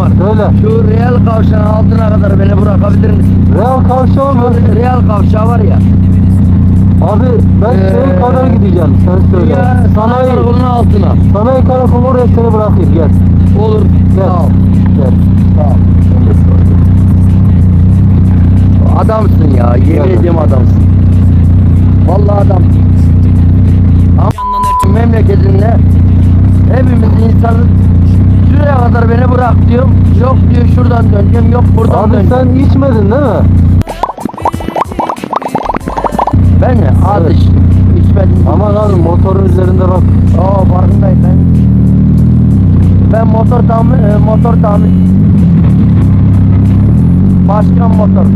var. Söyle. Şu Real kavşağın altına kadar beni bırakabilir misin? Real kavşağı mı? Şu Real kavşağı var ya. Abi ben Ee, şeye kadar gideceğim. Sen söyle. Ya sanayi karakolunun altına. Sanayi karakolu oraya seni bırakayım gel. Olur. Gel. Sağ ol. Gel. Sağ ol. Adamsın ya. Yemin Evet. ediyorum adamsın. Vallahi adam. Ama memleketinde hepimiz insanız. Şuraya kadar beni bırak diyorum. Yok diyor şuradan döneceğim. Yok buradan Abi döneceğim. sen içmedin değil mi? Ben mi? Az Evet. İçmedim. Aman abi motorun üzerinde bak. Oo farkındayım ben. Ben motor tamir, e, motor tamir. Başkan motor.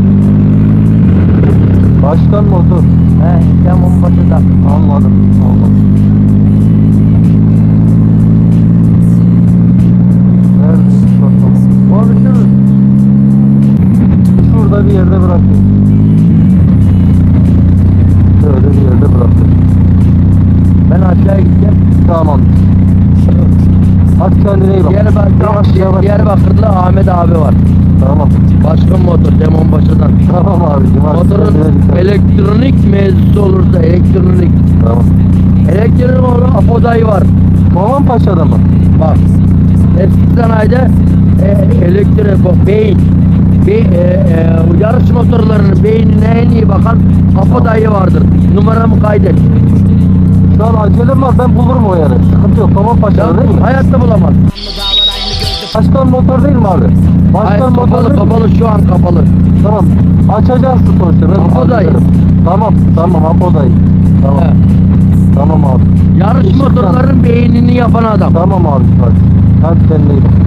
Başkan motor. He, camın başında. Anladım. Anladım. Şurada bir yerde bırakayım. Şöyle bir yerde bırakayım. Ben aşağıya gideceğim. Tamam. Hadi kendine iyi bak. Diyarbakır, Yavaş yavaş. Diyarbakır'da Ahmet abi var. Tamam. Başkan motor, demon başından. Tamam abicim. Motorun elektronik mevzusu olursa elektronik. Tamam. Elektronik olan Apodayı var. Babam Paşa'da mı? Bak. Eski sanayide e, elektrik, beyin. Be, e, e, yarış motorlarının beynine en iyi bakan Apodayı vardır. Numaramı kaydet. Şu an acelem var ben bulurum o yeri. Sıkıntı yok. Değil mi? Hayatta bulamaz. Başkan motor değil mi abi? Başkan Hayır, motor kapalı, değil mi? kapalı şu an kapalı. Tamam. Açacağız sonuçta. Ben Apodayı. hallederim. Tamam. Tamam Apodayı. Tamam. He. Tamam abi. Yarış motorların beynini yapan adam. Tamam abi. Hadi. Hadi kendine iyi bak.